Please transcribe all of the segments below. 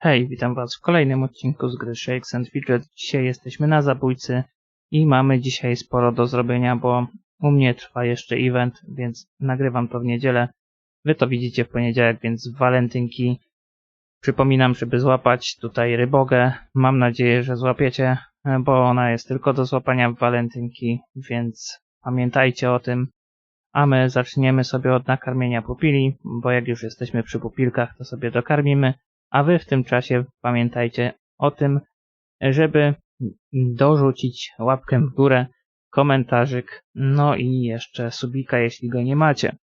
Hej, witam was w kolejnym odcinku z gry Shakes and Fidget. Dzisiaj jesteśmy na zabójcy i mamy dzisiaj sporo do zrobienia, bo u mnie trwa jeszcze event, więc nagrywam to w niedzielę. Wy to widzicie w poniedziałek, więc w walentynki. Przypominam, żeby złapać tutaj rybogę. Mam nadzieję, że złapiecie, bo ona jest tylko do złapania w walentynki, więc pamiętajcie o tym. A my zaczniemy sobie od nakarmienia pupili, bo jak już jesteśmy przy pupilkach, to sobie dokarmimy. A wy w tym czasie pamiętajcie o tym, żeby dorzucić łapkę w górę, komentarzyk, no i jeszcze subika, jeśli go nie macie.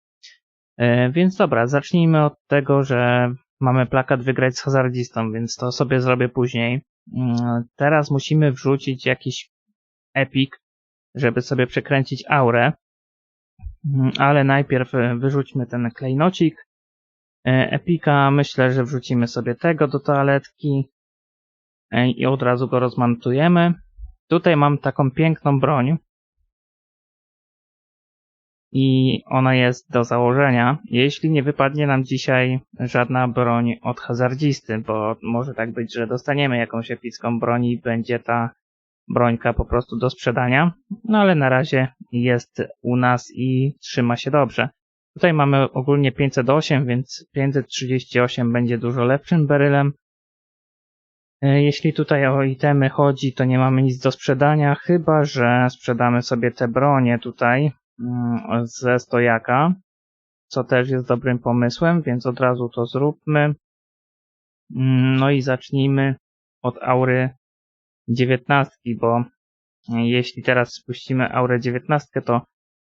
E, więc dobra, zacznijmy od tego, że mamy plakat wygrać z hazardzistą, więc to sobie zrobię później. Mm, Teraz musimy wrzucić jakiś epik, żeby sobie przekręcić aurę. Mm, Ale najpierw e, wyrzućmy ten klejnocik. E, Epika myślę, że wrzucimy sobie tego do toaletki e, i od razu go rozmontujemy. Tutaj mam taką piękną broń i ona jest do założenia, jeśli nie wypadnie nam dzisiaj żadna broń od hazardzisty, bo może tak być, że dostaniemy jakąś epicką broń i będzie ta brońka po prostu do sprzedania, no ale na razie jest u nas i trzyma się dobrze. Tutaj mamy ogólnie 508, więc 538 będzie dużo lepszym berylem. E, Jeśli tutaj o itemy chodzi, to nie mamy nic do sprzedania, chyba że sprzedamy sobie te bronie tutaj mm, ze stojaka, co też jest dobrym pomysłem, więc od razu to zróbmy. Mm, No i zacznijmy od aury 19, bo jeśli teraz spuścimy aurę 19, to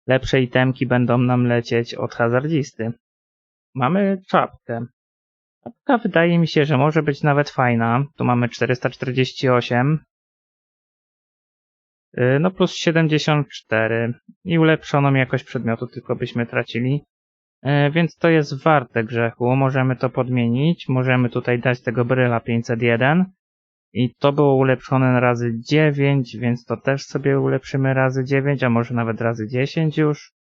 lepsze itemki będą nam lecieć od hazardzisty. Mamy czapkę. Czapka wydaje mi się, że może być nawet fajna. Tu mamy 448. Yy, No plus 74. I ulepszoną jakość przedmiotu tylko byśmy tracili. Yy, Więc to jest warte grzechu. Możemy to podmienić. Możemy tutaj dać tego bryla 501. I to było ulepszone razy 9, więc to też sobie ulepszymy razy 9, a może nawet razy 10 już.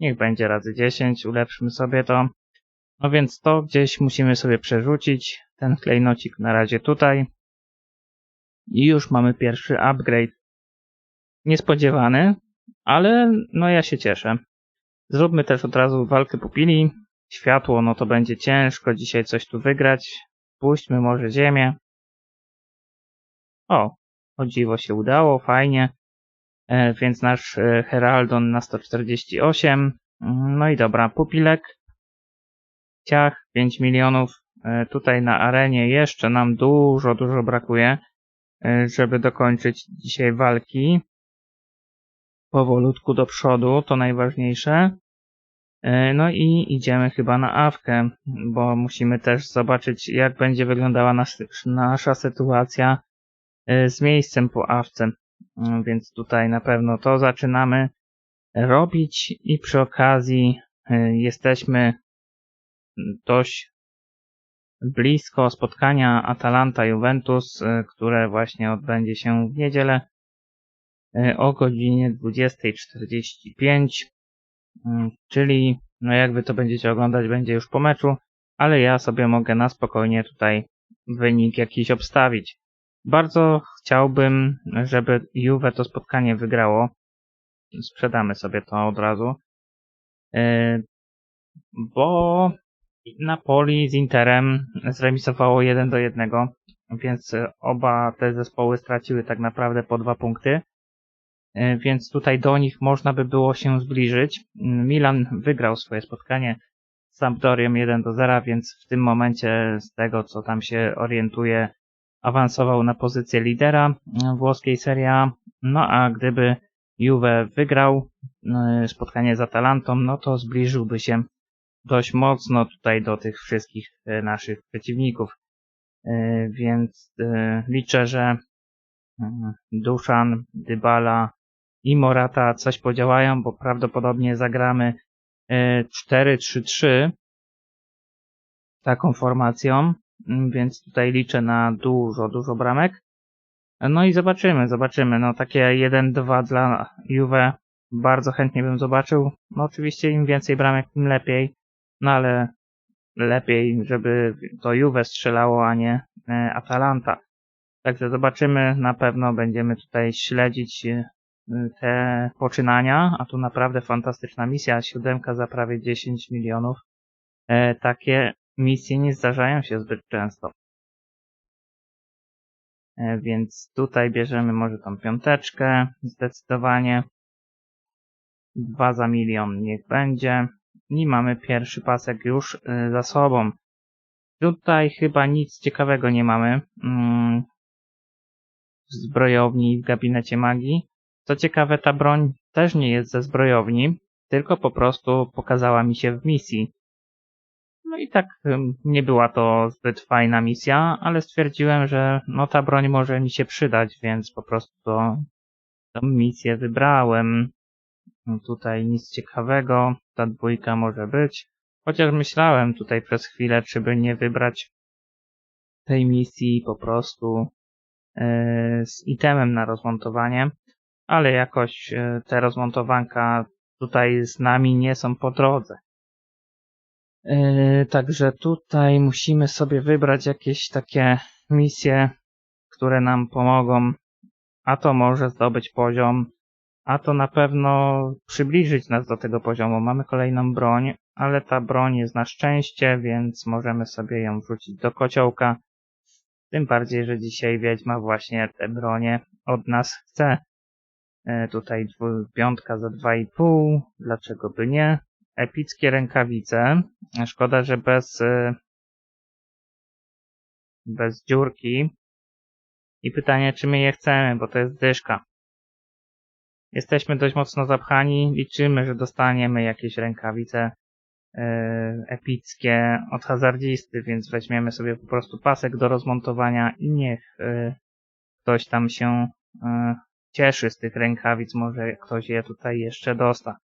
Niech będzie razy 10, ulepszymy sobie to. No więc to gdzieś musimy sobie przerzucić. Ten klejnocik na razie tutaj. I już mamy pierwszy upgrade. Niespodziewany, ale no ja się cieszę. Zróbmy też od razu walkę pupili. Światło, no to będzie ciężko dzisiaj coś tu wygrać. Puśćmy może ziemię. O, o dziwo się udało, fajnie. E, więc nasz e, Heraldon na 148. Mm, No i dobra, pupilek. Ciach, 5 milionów. E, tutaj na arenie jeszcze nam dużo, dużo brakuje, żeby dokończyć dzisiaj walki. Powolutku do przodu, to najważniejsze. No i idziemy chyba na awkę, bo musimy też zobaczyć, jak będzie wyglądała nas, nasza sytuacja z miejscem po awce. Mm, Więc tutaj na pewno to zaczynamy robić i przy okazji e, jesteśmy dość blisko spotkania Atalanta-Juventus, e, które właśnie odbędzie się w niedzielę e, o godzinie 20.45, Mm, czyli no jak wy to będziecie oglądać będzie już po meczu, ale ja sobie mogę na spokojnie tutaj wynik jakiś obstawić. Bardzo chciałbym, żeby Juve to spotkanie wygrało. Sprzedamy sobie to od razu. Yy, Bo Napoli z Interem zremisowało 1 do 1, więc oba te zespoły straciły tak naprawdę po dwa punkty. Yy, Więc tutaj do nich można by było się zbliżyć. Milan wygrał swoje spotkanie z Sampdorią 1 do 0, więc w tym momencie z tego co tam się orientuje awansował na pozycję lidera e, włoskiej Serie A. No a gdyby Juve wygrał e, spotkanie z Atalantą, no to zbliżyłby się dość mocno tutaj do tych wszystkich e, naszych przeciwników. Więc liczę, że Duszan, Dybala i Morata coś podziałają, bo prawdopodobnie zagramy e, 4-3-3 taką formacją. Mm, więc tutaj liczę na dużo, dużo bramek. No i zobaczymy, zobaczymy. No takie 1-2 dla Juve bardzo chętnie bym zobaczył. No oczywiście im więcej bramek, tym lepiej. No ale lepiej, żeby to Juve strzelało, a nie e, Atalanta. Także zobaczymy, na pewno będziemy tutaj śledzić e, te poczynania, a tu naprawdę fantastyczna misja, siódemka za prawie 10 milionów. E, takie misje nie zdarzają się zbyt często. E, więc tutaj bierzemy może tą piąteczkę, zdecydowanie. Dwa za milion niech będzie. I mamy pierwszy pasek już y, za sobą. Tutaj chyba nic ciekawego nie mamy. Mm, w zbrojowni w gabinecie magii. Co ciekawe, ta broń też nie jest ze zbrojowni, tylko po prostu pokazała mi się w misji. No i tak nie była to zbyt fajna misja, ale stwierdziłem, że no ta broń może mi się przydać, więc po prostu to, tą misję wybrałem. No tutaj nic ciekawego, ta dwójka może być. Chociaż myślałem tutaj przez chwilę, czy by nie wybrać tej misji po prostu yy, z itemem na rozmontowanie, ale jakoś yy, te rozmontowanka tutaj z nami nie są po drodze. Yy, także tutaj musimy sobie wybrać jakieś takie misje, które nam pomogą, a to może zdobyć poziom, a to na pewno przybliżyć nas do tego poziomu. Mamy kolejną broń, ale ta broń jest na szczęście, więc możemy sobie ją wrzucić do kociołka. Tym bardziej, że dzisiaj Wiedźma właśnie te bronie od nas chce. E, tutaj piątka za 2,5, dlaczego by nie? Epickie rękawice. Szkoda, że bez, e, bez dziurki. I pytanie, czy my je chcemy, bo to jest dyszka. Jesteśmy dość mocno zapchani, liczymy, że dostaniemy jakieś rękawice e, epickie od hazardzisty, więc weźmiemy sobie po prostu pasek do rozmontowania i niech e, ktoś tam się cieszy z tych rękawic, może ktoś je tutaj jeszcze dosta.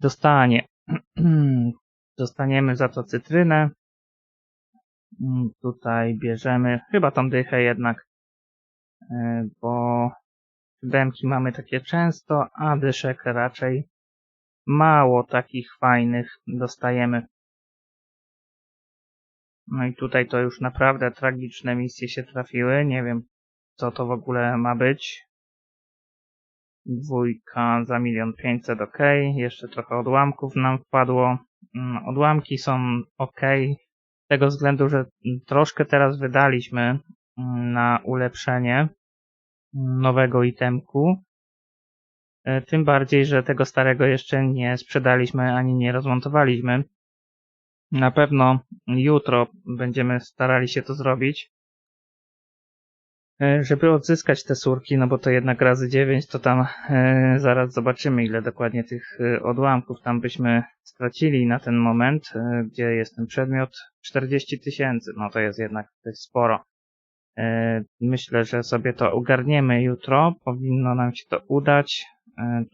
Dostanie. Dostaniemy za to cytrynę. Mm, tutaj bierzemy chyba tą dychę jednak, bo Demki mamy takie często, a dyszek raczej mało takich fajnych dostajemy. No i tutaj to już naprawdę tragiczne misje się trafiły. Nie wiem, co to w ogóle ma być. Dwójka za milion pięćset, ok. Jeszcze trochę odłamków nam wpadło. Mm, odłamki są ok. Z tego względu, że troszkę teraz wydaliśmy mm, na ulepszenie nowego itemku. E, tym bardziej, że tego starego jeszcze nie sprzedaliśmy ani nie rozmontowaliśmy. Na pewno jutro będziemy starali się to zrobić. E, żeby odzyskać te surki, no bo to jednak razy 9, to tam e, zaraz zobaczymy ile dokładnie tych e, odłamków tam byśmy stracili na ten moment, gdzie jest ten przedmiot. 40 tysięcy, no to jest jednak dość sporo. Myślę, że sobie to ogarniemy jutro. Powinno nam się to udać.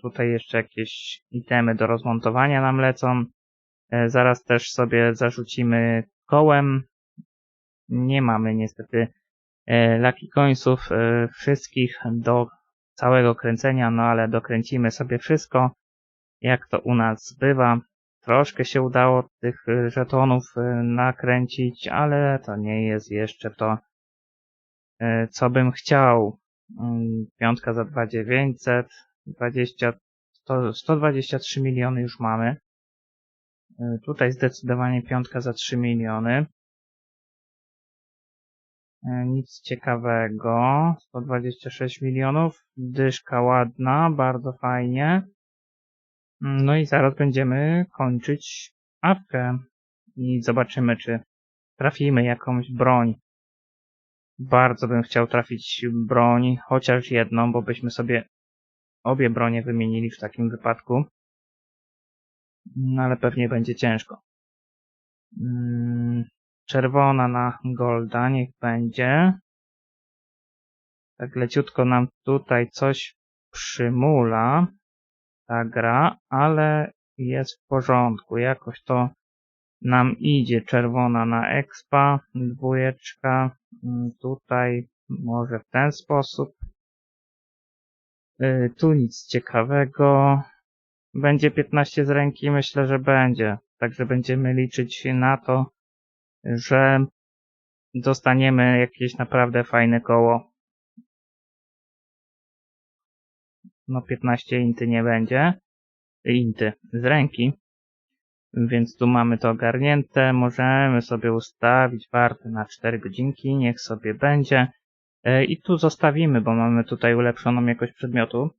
Tutaj jeszcze jakieś itemy do rozmontowania nam lecą. Zaraz też sobie zarzucimy kołem. Nie mamy niestety Lucky Coinsów wszystkich do całego kręcenia, no ale dokręcimy sobie wszystko, jak to u nas bywa. Troszkę się udało tych żetonów nakręcić, ale to nie jest jeszcze to, E, co bym chciał. Mm, piątka za 2900, 20, 123 miliony już mamy. E, tutaj zdecydowanie piątka za 3 miliony. E, nic ciekawego. 126 milionów. Dyszka ładna, bardzo fajnie. Mm, no i zaraz będziemy kończyć awkę. I zobaczymy, czy trafimy jakąś broń. Bardzo bym chciał trafić broń, chociaż jedną, bo byśmy sobie obie bronie wymienili w takim wypadku. No ale pewnie będzie ciężko. Mm, czerwona na golda, niech będzie. Tak leciutko nam tutaj coś przymula ta gra, ale jest w porządku. Jakoś to nam idzie czerwona na expa, dwójeczka, mm, tutaj może w ten sposób. Y, tu nic ciekawego. Będzie 15 z ręki, myślę, że będzie. Także będziemy liczyć na to, że dostaniemy jakieś naprawdę fajne koło. No 15 inty nie będzie. Inty z ręki. Więc tu mamy to ogarnięte. Możemy sobie ustawić wartę na 4 godzinki. Niech sobie będzie. E, I tu zostawimy, bo mamy tutaj ulepszoną jakość przedmiotu.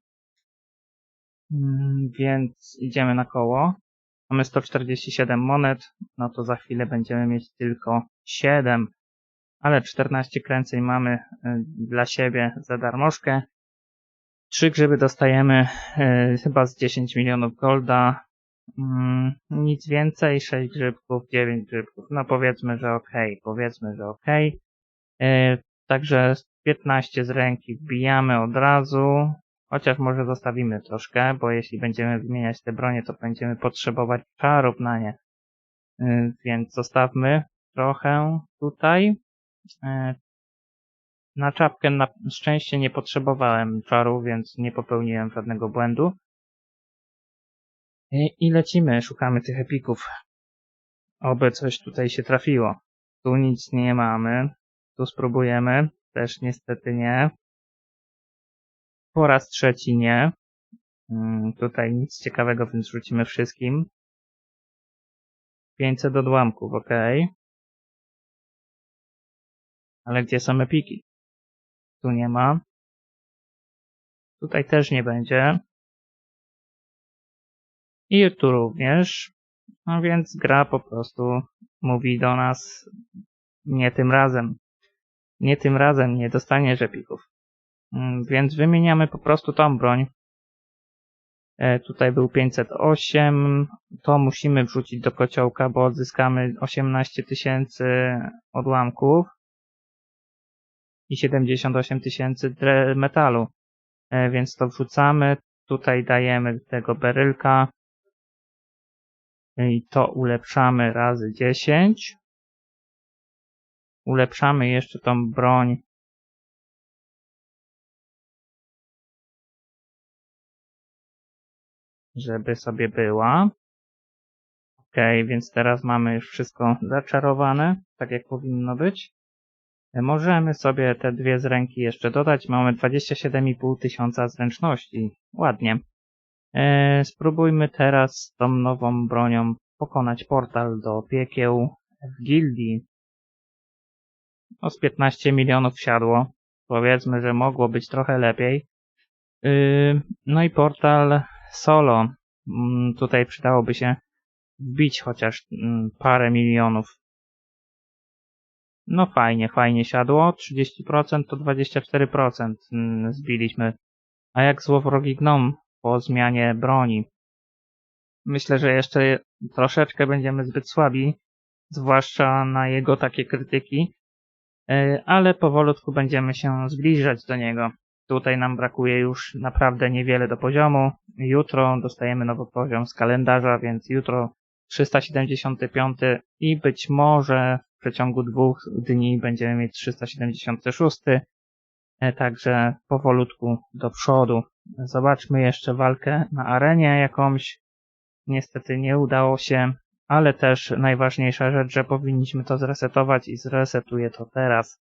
Mm, Więc idziemy na koło. Mamy 147 monet, no to za chwilę będziemy mieć tylko 7, ale 14 kręceń mamy y, dla siebie za darmożkę. Trzy grzyby dostajemy y, chyba z 10 milionów golda. Mm, nic więcej, 6 grzybków, 9 grzybków. No powiedzmy, że ok, powiedzmy, że ok. Także 15 z ręki wbijamy od razu. Chociaż może zostawimy troszkę, bo jeśli będziemy wymieniać te bronie, to będziemy potrzebować czarów na nie. Y, Więc zostawmy trochę tutaj. Y, Na czapkę na szczęście nie potrzebowałem czaru, więc nie popełniłem żadnego błędu. I, I lecimy, szukamy tych epików. Oby coś tutaj się trafiło. Tu nic nie mamy. Tu spróbujemy. Też niestety nie. Po raz trzeci nie. Mm, Tutaj nic ciekawego, więc rzucimy wszystkim. 500 odłamków, ok. Ale gdzie są epiki? Tu nie ma. Tutaj też nie będzie. I tu również. No więc gra po prostu mówi do nas nie tym razem. Nie tym razem nie dostaniesz epików. Mm, Więc wymieniamy po prostu tą broń. E, tutaj był 508. To musimy wrzucić do kociołka, bo odzyskamy 18 tysięcy odłamków i 78 tysięcy metalu. E, Więc to wrzucamy. Tutaj dajemy tego berylka. I to ulepszamy razy 10. Ulepszamy jeszcze tą broń żeby sobie była. Ok, więc teraz mamy już wszystko zaczarowane, tak jak powinno być. E, Możemy sobie te dwie z ręki jeszcze dodać. Mamy 27,5 tysiąca zręczności. Ładnie. E, spróbujmy teraz tą nową bronią pokonać portal do piekieł w gildii. No z 15 milionów wsiadło. Powiedzmy, że mogło być trochę lepiej. Yy, no i portal solo. Mm, Tutaj przydałoby się wbić chociaż mm, parę milionów. No fajnie, fajnie siadło. 30% to 24% mm, zbiliśmy. A jak złowrogi gnom po zmianie broni? Myślę, że jeszcze troszeczkę będziemy zbyt słabi, zwłaszcza na jego takie krytyki, Yy, ale powolutku będziemy się zbliżać do niego. Tutaj nam brakuje już naprawdę niewiele do poziomu. Jutro dostajemy nowy poziom z kalendarza, więc jutro 375 i być może w przeciągu dwóch dni będziemy mieć 376. E, Także powolutku do przodu. Zobaczmy jeszcze walkę na arenie jakąś. Niestety nie udało się, ale też najważniejsza rzecz, że powinniśmy to zresetować i zresetuję to teraz.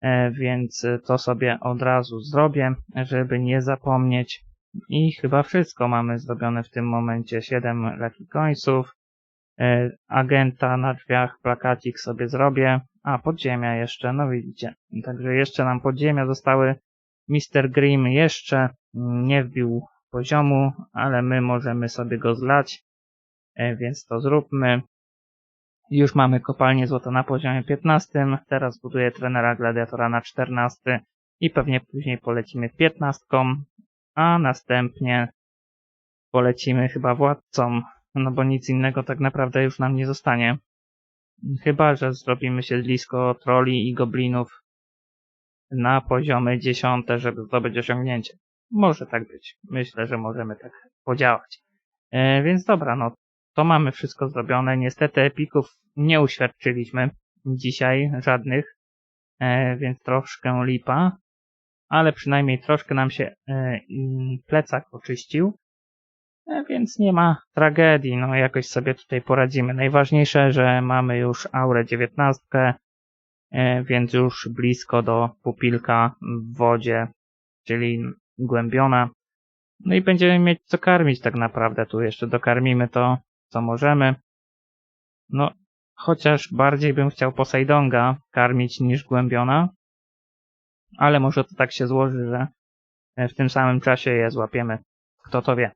E, więc to sobie od razu zrobię, żeby nie zapomnieć. I chyba wszystko mamy zrobione w tym momencie. 7 Lucky Coinsów, e, agenta na drzwiach, plakacik sobie zrobię, a podziemia jeszcze, no widzicie. Także jeszcze nam podziemia zostały. Mr. Grimm jeszcze nie wbił poziomu, ale my możemy sobie go zlać, e, więc to zróbmy. Już mamy kopalnię złota na poziomie 15, teraz buduję trenera gladiatora na 14 i pewnie później polecimy 15, a następnie polecimy chyba władcą, no bo nic innego tak naprawdę już nam nie zostanie. Chyba, że zrobimy siedlisko troli i goblinów na poziomie 10, żeby zdobyć osiągnięcie. Może tak być. Myślę, że możemy tak podziałać. E, więc dobra, no to mamy wszystko zrobione. Niestety epików nie uświadczyliśmy dzisiaj żadnych, e, więc troszkę lipa, ale przynajmniej troszkę nam się e, plecak oczyścił, e, więc nie ma tragedii, no jakoś sobie tutaj poradzimy. Najważniejsze, że mamy już aurę 19, e, więc już blisko do pupilka w wodzie, czyli głębiona. No i będziemy mieć co karmić tak naprawdę. Tu jeszcze dokarmimy to, co możemy. No, chociaż bardziej bym chciał Poseidonga karmić niż głębiona. Ale może to tak się złoży, że w tym samym czasie je złapiemy. Kto to wie.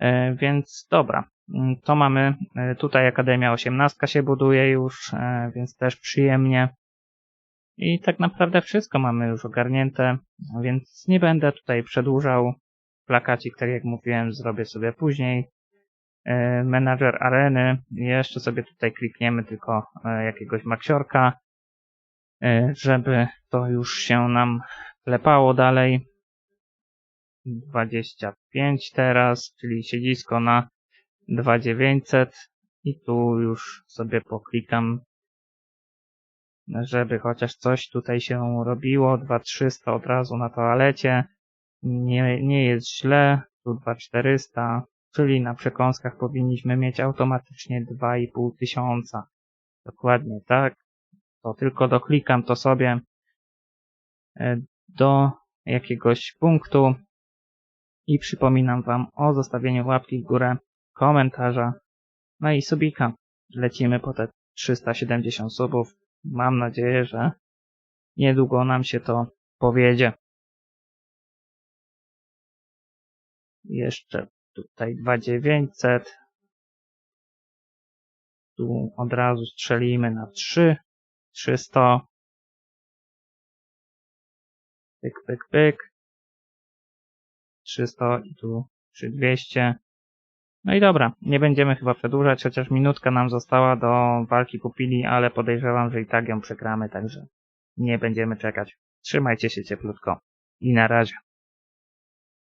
E, Więc dobra, Mm, to mamy. e, Tutaj Akademia 18 się buduje już, e, więc też przyjemnie. I tak naprawdę wszystko mamy już ogarnięte, więc nie będę tutaj przedłużał. Plakacik, tak jak mówiłem, zrobię sobie później. E, Menadżer areny. Jeszcze sobie tutaj klikniemy tylko e, jakiegoś maksiorka, e, żeby to już się nam klepało dalej. 25 teraz, czyli siedzisko na 2900 i tu już sobie poklikam, żeby chociaż coś tutaj się robiło. 2300 od razu na toalecie. Nie, nie jest źle. Tu 2400, czyli na przekąskach powinniśmy mieć automatycznie 2,5 tysiąca. Dokładnie tak. To tylko doklikam to sobie e, do jakiegoś punktu i przypominam Wam o zostawieniu łapki w górę, komentarza, no i subika. Lecimy po te 370 subów. Mam nadzieję, że niedługo nam się to powiedzie. Jeszcze tutaj 2900. Tu od razu strzelimy na 3. 300. Pyk, pyk, pyk. 300 i tu 3200. No i dobra, nie będziemy chyba przedłużać, chociaż minutka nam została do walki pupili, ale podejrzewam, że i tak ją przegramy, także nie będziemy czekać. Trzymajcie się cieplutko i na razie.